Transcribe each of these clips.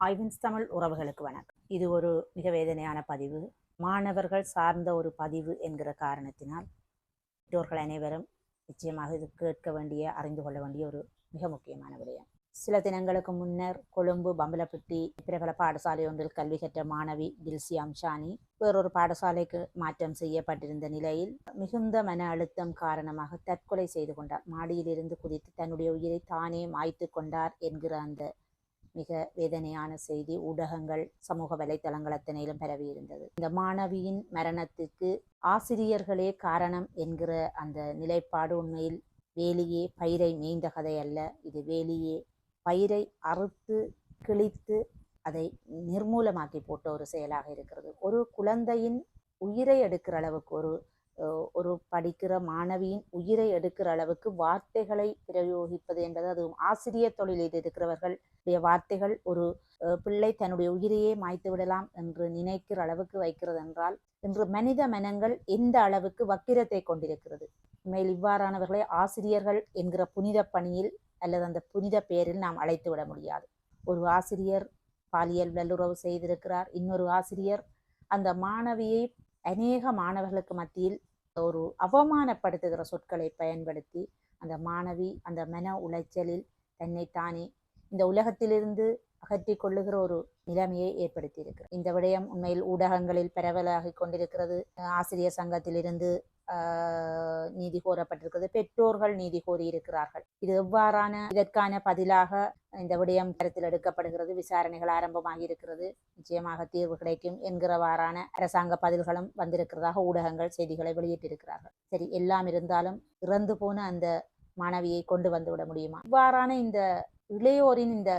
ஐவின்ஸ் தமிழ் உறவுகளுக்கு வணக்கம். இது ஒரு மிக வேதனையான பதிவு. மாணவர்கள் சார்ந்த ஒரு பதிவு என்கிற காரணத்தினால் பெற்றோர்கள் அனைவரும் நிச்சயமாக இது கேட்க வேண்டிய அறிந்து கொள்ள வேண்டிய ஒரு மிக முக்கியமான விடயம். சில தினங்களுக்கு முன்னர் கொழும்பு பம்பலப்பட்டி பிரபல பாடசாலை ஒன்றில் கல்வி கற்ற மாணவி தில்சி அம்ஷானி வேறொரு பாடசாலைக்கு மாற்றம் செய்யப்பட்டிருந்த நிலையில் மிகுந்த மன அழுத்தம் காரணமாக தற்கொலை செய்து கொண்டார். மாடியிலிருந்து குதித்து தன்னுடைய உயிரை தானே மாய்த்து கொண்டார் என்கிற அந்த மிக வேதனையான செய்தி ஊடகங்கள் சமூக வலைத்தளங்கள் அத்தனையிலும் பரவி இருந்தது இந்த மாணவியின் மரணத்துக்கு ஆசிரியர்களே காரணம் என்கிற அந்த நிலைப்பாடு உண்மையில் வேலியே பயிரை மேய்ந்த கதை அல்ல. இது வேலியே பயிரை அறுத்து கிழித்து அதை நிர்மூலமாக்கி போட்ட ஒரு செயலாக இருக்கிறது. ஒரு குழந்தையின் உயிரை எடுக்கிற அளவுக்கு ஒரு ஒரு படிக்கிற மாணவியின் உயிரை எடுக்கிற அளவுக்கு வார்த்தைகளை பிரயோகிப்பது என்பது அதுவும் ஆசிரியர் தொழிலில் இருக்கிறவர்கள் வார்த்தைகள் ஒரு பிள்ளை தன்னுடைய உயிரையே மாய்த்து விடலாம் என்று நினைக்கிற அளவுக்கு வைக்கிறது என்றால் இன்று மனித மனங்கள் எந்த அளவுக்கு வக்கிரத்தை கொண்டிருக்கிறது? மேல் இவ்வாறானவர்களை ஆசிரியர்கள் என்கிற புனித பணியில் அல்லது அந்த புனித பெயரில் நாம் அழைத்து விட முடியாது. ஒரு ஆசிரியர் பாலியல் வல்லுறவு செய்திருக்கிறார் இன்னொரு ஆசிரியர் அந்த மாணவியை அநேக மாணவர்களுக்கு மத்தியில் ஒரு அவமானப்படுத்துகிற சொற்களை பயன்படுத்தி அந்த மாணவி அந்த மன உளைச்சலில் தன்னைத்தானே இந்த உலகத்திலிருந்து அகற்றி கொள்ளுகிற ஒரு நிலைமையை ஏற்படுத்தியிருக்கிறது. இந்த விடயம் உண்மையில் ஊடகங்களில் பரவலாகி கொண்டிருக்கிறது. ஆசிரியர் சங்கத்திலிருந்து நீதி கோரப்பட்டிருக்கிறது பெற்றோர்கள் நீதி கோரியிருக்கிறார்கள். இது எவ்வாறான இதற்கான பதிலாக இந்த விடயம் கருத்தில் எடுக்கப்படுகிறது விசாரணைகள் ஆரம்பமாகி இருக்கிறது நிச்சயமாக தீர்வு கிடைக்கும் என்கிறவாறான அரசாங்க பதில்களும் வந்திருக்கிறதாக ஊடகங்கள் செய்திகளை வெளியிட்டிருக்கிறார்கள். சரி எல்லாம் இருந்தாலும் இறந்து போன அந்த மாணவியை கொண்டு வந்து விட முடியுமா? இவ்வாறான இந்த இளையோரின் இந்த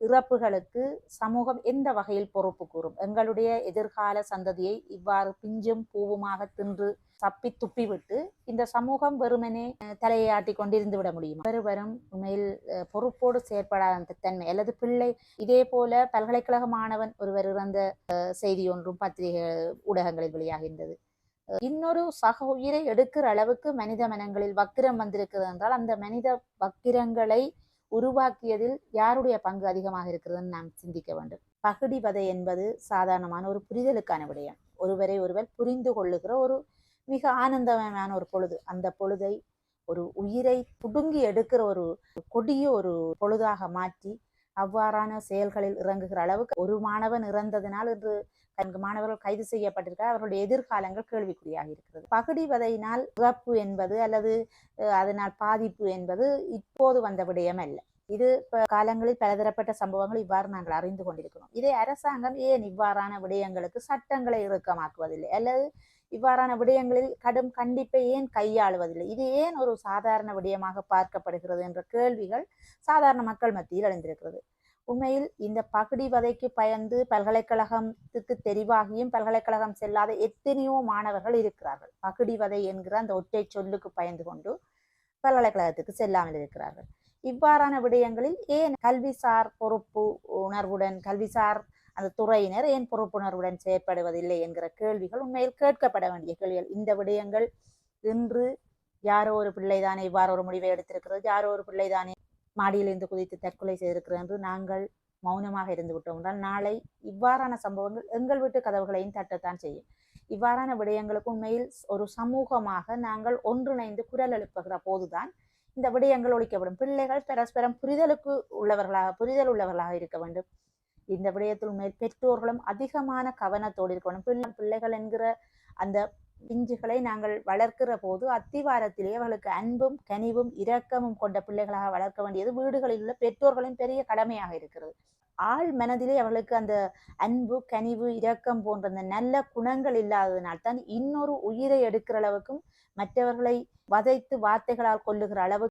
இறப்புகளுக்கு சமூகம் எந்த வகையில் பொறுப்பு கூறும்? எங்களுடைய எதிர்கால சந்ததியை இவ்வாறு பிஞ்சும் பூவுமாக தின்று தப்பி துப்பிவிட்டு இந்த சமூகம் வெறுமனே தலையாட்டி கொண்டிருந்து விட முடியும்? ஒருவரும் உண்மையில் பொறுப்போடு செயற்படாத தன்மை அல்லது பிள்ளை. இதே போல பல்கலைக்கழக மாணவன் ஒருவர் இறந்த செய்தி ஒன்றும் பத்திரிகை ஊடகங்களில் வெளியாகின்றது. இன்னொரு சக உயிரை எடுக்கிற அளவுக்கு மனித மனங்களில் வக்கிரம் வந்திருக்கிறது என்றால் அந்த மனித வக்கிரங்களை உருவாக்கியதில் யாருடைய பங்கு அதிகமாக இருக்கிறதுன்னு நாம் சிந்திக்க வேண்டும். பகுடிவதை என்பது சாதாரணமான ஒரு புரிதலுக்கான விடயம். ஒருவரை ஒருவர் புரிந்து கொள்ளுகிற ஒரு மிக ஆனந்தமான ஒரு பொழுது. அந்த பொழுதை ஒரு உயிரை புடுங்கி எடுக்கிற ஒரு கொடிய ஒரு பொழுதாக மாற்றி அவ்வாறான செயல்களில் இறங்குகிற அளவுக்கு ஒரு மாணவன் இறந்ததினால் இன்று கண்கு மாணவர்கள் கைது செய்யப்பட்டிருக்க அவர்களுடைய எதிர்காலங்கள் கேள்விக்குறியாக இருக்கிறது. பகுடிவதையினால் இறப்பு என்பது அல்லது அதனால் பாதிப்பு என்பது இப்போது வந்த விடயம் அல்ல. இது காலங்களில் பலதரப்பட்ட சம்பவங்கள் இவ்வாறு நாங்கள் அறிந்து கொண்டிருக்கிறோம். இதை அரசாங்கம் ஏன் இவ்வாறான விடயங்களுக்கு சட்டங்களை இறுக்கமாக்குவதில்லை? அல்லது இவ்வாறான விடயங்களில் கடும் கண்டிப்பை ஏன் கையாளுவதில்லை? இது ஏன் ஒரு சாதாரண விடயமாக பார்க்கப்படுகிறது என்ற கேள்விகள் சாதாரண மக்கள் மத்தியில் அடைந்திருக்கிறது உண்மையில் இந்த பகுடி வதைக்கு பயந்து பல்கலைக்கழகத்துக்கு தெரிவாகியும் பல்கலைக்கழகம் செல்லாத எத்தனையோ மாணவர்கள் இருக்கிறார்கள். பகுடி வதை என்கிற அந்த ஒற்றை சொல்லுக்கு பயந்து கொண்டு பல்கலைக்கழகத்துக்கு செல்லாமல் இருக்கிறார்கள். இவ்வாறான விடயங்களில் ஏன் கல்விசார் பொறுப்பு உணர்வுடன் கல்விசார் அந்த துறையினர் ஏன் பொறுப்புணர்வுடன் செயற்படுவதில்லை என்கிற கேள்விகள் உண்மையில் கேட்கப்பட வேண்டிய கேள்விகள். இந்த விடயங்கள் இன்று யாரோ ஒரு பிள்ளைதானே இவ்வாறு ஒரு முடிவை எடுத்திருக்கிறது யாரோ ஒரு பிள்ளைதானே மாடியிலிருந்து குதித்து தற்கொலை செய்திருக்கிறது என்று நாங்கள் மௌனமாக இருந்து விட்டோம் என்றால் நாளை இவ்வாறான சம்பவங்கள் எங்கள் வீட்டு கதவுகளையும் தட்டத்தான் செய்யும். இவ்வாறான விடயங்களுக்கு உண்மையில் ஒரு சமூகமாக நாங்கள் ஒன்றிணைந்து குரல் எழுப்புகிற போதுதான் இந்த விடயங்கள் ஒழிக்கப்படும். பிள்ளைகள் பரஸ்பரம் புரிதலுக்கு உள்ளவர்களாக புரிதல் உள்ளவர்களாக இருக்க வேண்டும். இந்த விடயத்தில் மேல் பெற்றோர்களும் அதிகமான கவனத்தோடு இருக்க வேண்டும். பிள்ளை பிள்ளைகள் என்கிற அந்த பிஞ்சுகளை நாங்கள் வளர்க்கிற போது அத்திவாரத்திலே அவர்களுக்கு அன்பும் கனிவும் இரக்கமும் கொண்ட பிள்ளைகளாக வளர்க்க வேண்டியது வீடுகளில் உள்ள பெற்றோர்களின் பெரிய கடமையாக இருக்கிறது. ஆள் மனதிலே அவர்களுக்கு அந்த அன்பு கனிவு இரக்கம் போன்ற அந்த நல்ல குணங்கள் இல்லாததினால் தான் இன்னொரு உயிரை எடுக்கிற அளவுக்கும் மற்றவர்களை வதைத்து வார்த்தைகளால் கொல்லுகிற அளவுக்கு